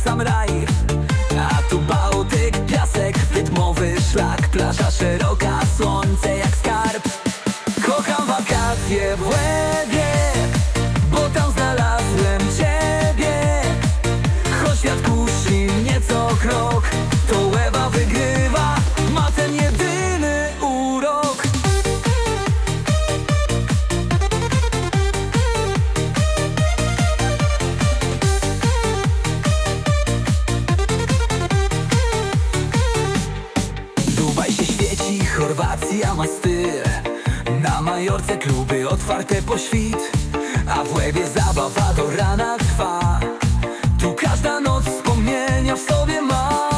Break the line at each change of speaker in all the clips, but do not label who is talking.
sam raj. A tu Bałtyk, piasek, rytmowy szlak Plaża szeroka, słońce jak skarb. Kocham wakacje w Łebie Bo tam znalazłem Ciebie. Choć świat kusi mnie co krok To Łeba wygrywa świeci, Chorwacja ma styl. Na Majorce kluby otwarte po świt A w łebie zabawa do rana trwa. Tu każda noc wspomnienia w sobie ma.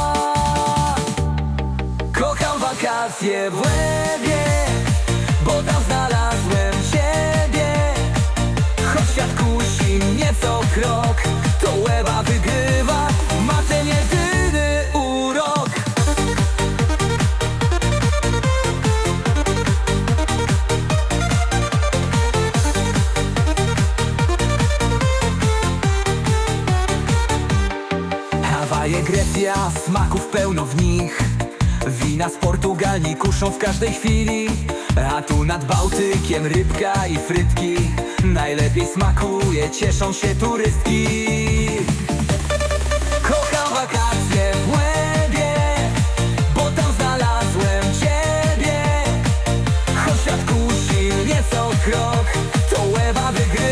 Kocham wakacje w łebie Bo tam znalazłem Ciebie Choć świat kusi mnie co krok Daje Grecja, smaków pełno w nich. Wina z Portugalii kuszą w każdej chwili. A tu nad Bałtykiem rybka i frytki. Najlepiej smakuje, cieszą się turystki. Kocham wakacje w Łebie Bo tam znalazłem Ciebie. Choć świat kusi nieco krok To Łeba wygrywa